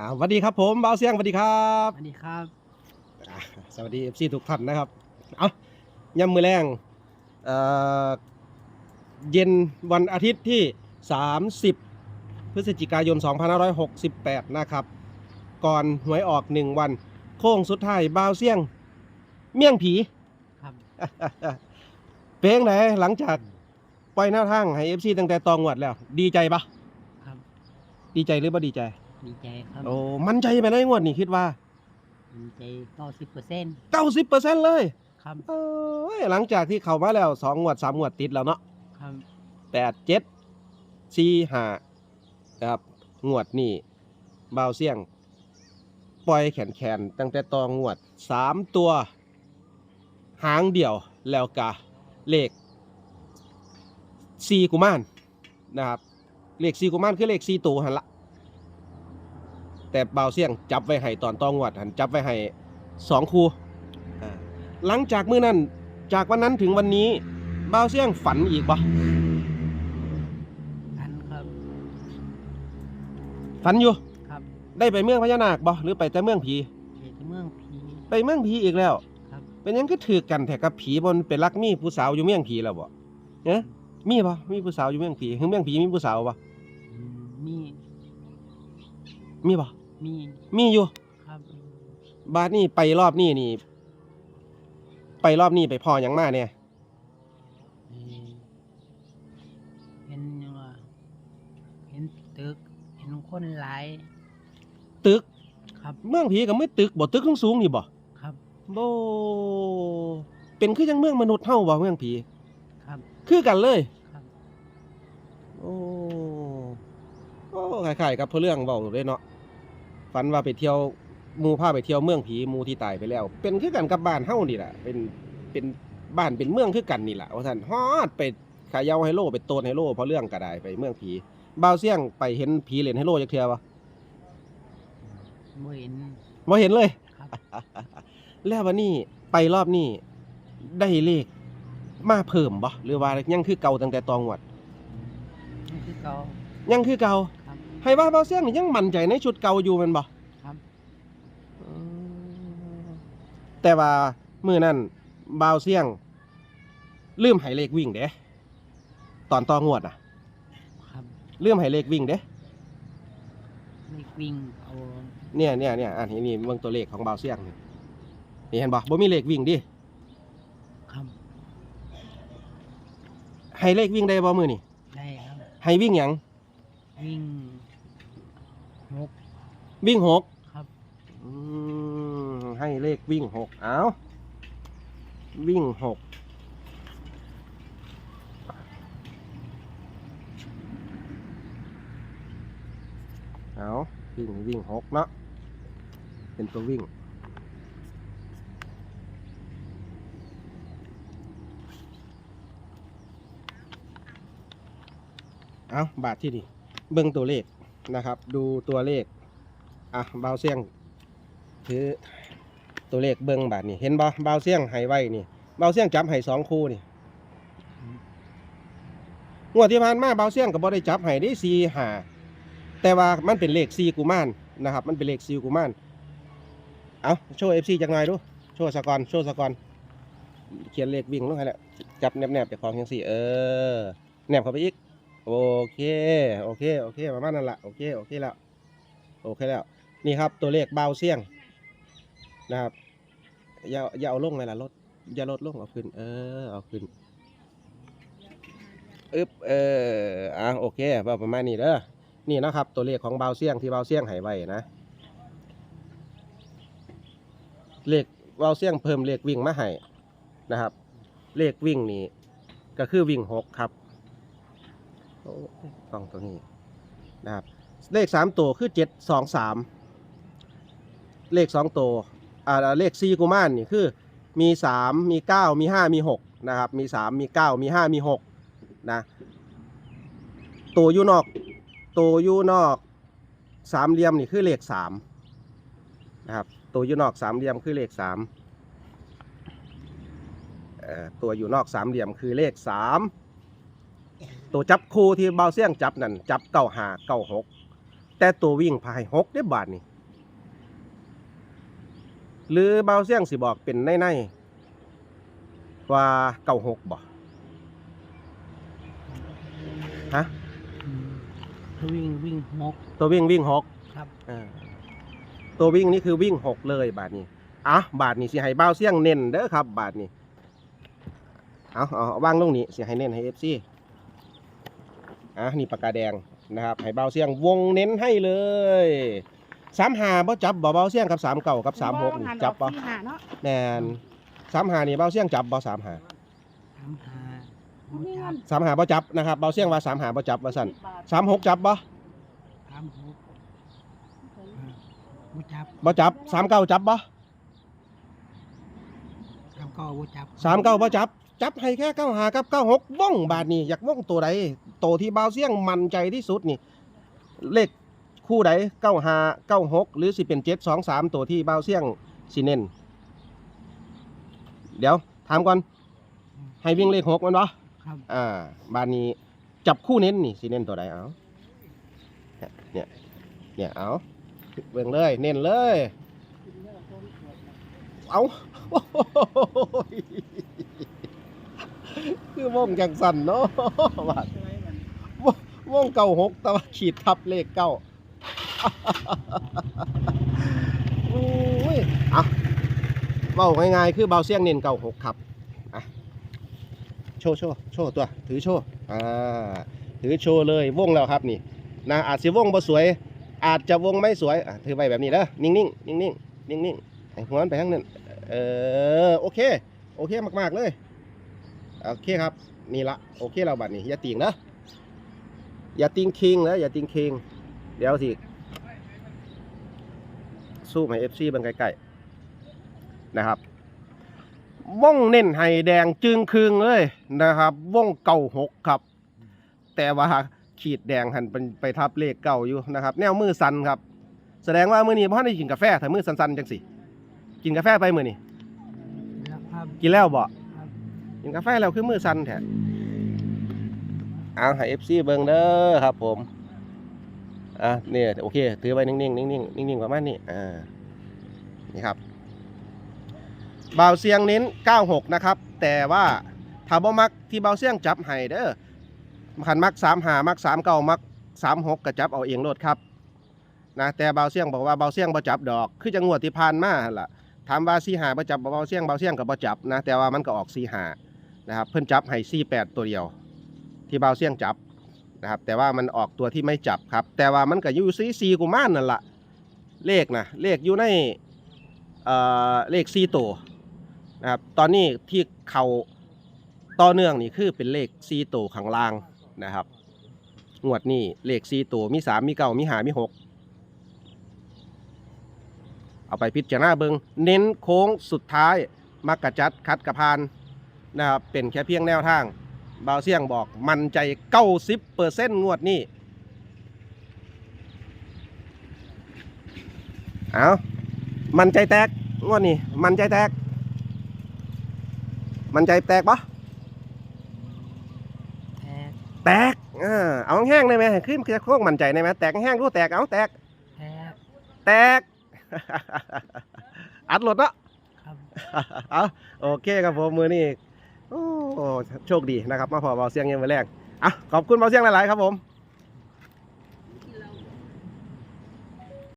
อ่าสวัสดีครับผมบ่าวเสียงสวัสดีครับสวัสดีครับอ่าสวัสดีเอฟซีทุกท่านนะครับ เอาย่ำมือแรงเอ่อเย็นวันอาทิตย์ที่ 30 พฤศจิกายน 2568 นะครับ ก่อนหวยออก 1 วัน โค้งสุดท้ายบ่าวเสียง เมี่ยงผีครับ เพลงไหนหลังจากปล่อยหน้าทางให้เอฟซีตั้งแต่ตองวดแล้ว ดีใจปะครับ ดีใจหรือบ่ดีใจ ดีใจครับ โอ้มันใจไปได้งวดนี่คิดว่าดีใจเก้าสิบเปอร์เซ็นต์90%เลยครับเอ้ยหลังจากที่เข้ามาแล้วสองงวดสามงวดติดแล้วเนาะครับแปดเจ็ดสี่ห้าครับงวดนี่เบาวเสี่ยง ปล่อยแขนแขนๆตั้งแต่ตองงวดสามตัว หางเดี่ยวแล้วกะเลขสี่กุมารนะครับเลขสี่กุมารคือเลขสี่ตัวหันละ แต่เบาวเสี่ยงจับไว้ให้ตอนตองงวดหันจับไว้ให้สองคู่อ่าหลังจากมื้อนั้น จากวันนั้นถึงวันนี้เบาวเสี่ยงฝันอีกปะอันครับ ฝันอยู่ครับ ได้ไปเมืองพญานาคบ่หรือไปแต่เมืองผีเด็กเมืองผี ไปเมืองผีอีกแล้ว ครับ เป็นหยังก็ถือกันแถกับผีบนเป็นรักมีผู้สาวอยู่เมืองผีแล้วบ่เอ๊ะมีบ่มีผู้สาวอยู่เมืองผีหรือเมืองผีมีผู้สาวบ่อืมมีมีบ่ มีมีอยู่ ครับบาดนี้ไปรอบนี้นี่ไปรอบนี้ไปพ่อหยังมาเนี่ยเอ่อเห็นยังว่าเห็นตึก เห็นคนหลาย ตึก ครับ เมืองผีก็ไม่ตึกบ่ตึกสูงๆนี่บ่ครับโบเป็นคือจังเมืองมนุษย์เฮาบ่เมืองผี ครับ คือกันเลยครับโอ้โอ้คล้ายๆกับเพนเรื่องเบาเลยเนาะ ฝันว่าไปเที่ยวหมูพาไปเที่ยวเมืองผีหมูที่ตายไปแล้ว เป็นคือกันกับบ้านเฮานี่แหละเป็นเป็นบ้านเป็นเมืองคือกันนี่แหละว่าท่านฮอดไปขายาวไฮโลไปโตนไฮโลเพราะเรื่องก็ได้ไปเมืองผีบ่าวเสี่ยงไปเห็นผีเล่นไฮโลจักเทื่อบ่บ่เห็นบ่เห็นเลยครับแล้ววันนี้ไปรอบนี้ได้เลขมาเพิ่มบ่หรือว่ายังคือเก่าตั้งแต่ตองวดนี่คือเก่ายังคือเก่าครับ ให้ว่าเบาเสียงนี่ยังมั่นใจในชุดเก่าอยู่แมันบ่ครับแต่ว่ามื้อนั้นเบาเสียง ลืมให้เลขวิ่งเด้ตอนต่องวดน่ะ ครับลืมให้เลขวิ่งเด้ไม่วิ่งเอาเนี่ยเนี่ยเนี่ยอันนี้นี่เบิ่งตัวเลขของเบาเสียงนี่นี่เห็นบ่บ่มีเลขวิ่งดิครับให้เลขวิ่งได้บ่มื้อนี่ได้ครับให้วิ่งหยังวิ่ง หกวิ่งหกครับ อืมให้เลขวิ่งหกเอาวิ่งหกเอาวิ่งวิ่งหกเนาะเป็นตัววิ่งเอาบาทที่นี่เบิ่งตัวเลข นะครับ ดูตัวเลข อะเบาเสียงถือตัวเลขเบิ่งบาทนี่เห็นบ่เบาเสียงให้ไว้นี่เบาเสียงจับให้สองคู่นี่งวดที่ผ่านมาเบาเสียงก็บ่ได้จับให้ได้สี่หาแต่ว่ามันเป็นเลขสี่กุมารนะครับ มันเป็นเลขสี่กุมารเอาโชว์เอฟซีจักหน่อยดูโชว์สกอนโชว์สกอนเขียนเลขวิ่งลงให้แล้วจับแนบๆจากของยังสี่เออแนบเข้าไปอีก โอเคโอเคโอเคประมาณนั้นละโอเคโอเคแล้วโอเคแล้วนี่ครับตัวเลขเบาเสี่ยงนะครับอย่าอย่าเอาลงเลยล่ะลดอย่าลดลงเอาขึ้น เออเอาขึ้นอึบเอออะโอเคประมาณนี้เด้อนี่นะครับ ตัวเลขของเบาเสี่ยงที่เบาเสี่ยงให้ไว้นะเลขเบาเสี่ยงเพิ่มเลขวิ่งมาให้นะครับ เลขวิ่งนี่ก็คือวิ่งหกครับ กล้องตัวนี้นะครับเลขสามตัวคือเจ็ดสองสามเลขสองตัวอ่าเลขสี่กุมารนี่คือมีสามมีเก้ามีห้ามีหกนะครับมีสามมีเก้ามีห้ามีหกนะตัวอยู่นอกตัวอยู่นอกสามเหลี่ยมนี่คือเลขสามนะครับตัวอยู่นอกสามเหลี่ยมคือเลขสามตัวอยู่นอกสามเหลี่ยมคือเลขสาม ตัวจับคู่ที่เบาเสี่ยงจับนั่นจับเก้าหาเก้าหกแต่ตัววิ่งพายหกได้บาทนี่หรือเบาเสียงสิบอกเป็นในในๆว่าเก้าหกบ่ฮะอืมวิ่งวิ่งหกตัววิ่งวิ่งหกครับอ่าตัววิ่งนี่คือวิ่งหกเลยบาทนี้อะบาทนี้สิให้เบาเสียงเน้นเด้อครับ บาทนี้เอาเอาเอาวางลงนี้สิให้เน้นให้เอฟซี อะนี่ปากกาแดงนะครับให้เบาเสียงวงเน้นให้เลยสามหาบ่จับบ่เบาเสียงกับสามเก่ากับสามหกนี่จับบ่สี่ห้าเนาะแมนสามหานี่เบาเสียงจับบ่สามหาสามหามีเงินสามหาบ่จับนะครับเบาเสียงว่าสามหาบ่จับว่าสั่นสิบบาทสามหกจับบ่สามหกบูจับบ่จับสามเก้าจับบ่สามเก้าบูจับสามเก้าบ่จับ จับให้แค่เก้าหากับเก้าหกว่องบาทนี่อยากว่องตัวใดตัวที่เบาเสียงมั่นใจที่สุดนี่ เลขคู่ใดเก้าหาเก้าหกหรือสิเป็นเจ็ดสองสามตัวที่เบาเสียงสิเน้นเดี๋ยวถามก่อน ให้วิ่งเลขหกมันบ่ครับ อ่า บานนี้จับคู่เน้นนี่สิเน้นตัวใดเอาเนี่ย เนี่ยเอาเบิ่งเลย เน้นเลย เอาโอ้ย คือวงจังสันเนาะบาดวงเก้าหกแต่ว่าขีดทับเลขเก้าโอ้ยเอาเบาง่ายๆ คือเบาเสียงเน้นเก้าหกครับอะโชว์โชว์โชว์ตัว ถือโชว์อ่าถือโชว์เลยวงแล้วครับนี่นะอาจสิวงบ่สวย อาจจะวงไม่สวยอะถือไว้แบบนี้เด้อนิ่งๆนิ่งๆนิ่งๆให้หัวมันไปทางนั้นเออโอเค โอเคมากๆเลย โอเคครับนี่ละโอเคเราบัดนี้อย่าติงนะอย่าติงคิงนะอย่าติงคิงเดี๋ยวสิสู้ให้ FC เบังใกล้ๆนะครับว่องเน้นไห้แดงจึงคืงเลยนะครับว่องเก่าหกครับ แต่ว่าขีดแดงหันเป็นไปทับเลขเก่าอยู่นะครับ แนวมือสันครับ แสดงว่ามือนี้พ่อได้กินกาแฟถ้ามือสันๆจังสิกินกาแฟไปมือนี้แล้วครับกินแล้วบ่ครับ กินกาแฟแล้วคือมือสันแท้เอาให้เอฟซีเบิ่งเด้อครับผมอะเนี่ยโอเคถือไว้นิ่งๆนิ่งๆนิ่งๆประมาณนี้อ่านี่ครับเบาเสียงเน้น 96 นะครับ แต่ว่าถ้าบ่มักที่เบาเสียงจับให้เด้อขันมัก3หามัก3เก่ามัก36ก็จับเอาเองโลดครับนะแต่เบาเสียงบอกว่าเบาเสียงบ่จับดอก คือจังวดที่ผ่านมาล่ะถามว่า4หาบ่จับเบาเสียงเบาเสียงก็บ่จับนะแต่ว่ามันก็ออก4หา นะครับเพิ่นจับให้48ตัวเดียว ที่เบาเสียงจับนะครับแต่ว่ามันออกตัวที่ไม่จับครับ แต่ว่ามันก็อยู่ซี4กุมารนั่นละเลขนะเลขอยู่ในเอ่อเลข4ตัวนะครับตอนนี้ที่เขาต่อเนื่องนี่คือเป็นเลขซีตัวข้างล่างนะครับงวดนี้เลขซีตัวมีสามมีเก้ามีหามีหกเอาไปพิจารณาเบิงเน้นโค้งสุดท้ายมักกะจัดคัดกระพาน นะครับเป็นแค่เพียงแนวทางเบาวเสี่ยงบอกมันใจเก้าสิบเปอร์เซ็นต์งวดนี้เอามันใจแตกงวดนี้มันใจแตก มันใจแตกปะแทกแตกอ่าเอาแห้งๆได้ไหมขึ้นจะโค้งมันใจได้ไหมแตกแห้งรู้แตกเอาแตกแทกแตกอัดหลดเนาะครับเอาโอเคครับผมมือนี่ โอ้โชคดีนะครับ มาพอเบาเสียงยังมาแรงอะขอบคุณเบาเสียงหลาย ๆ ครับผม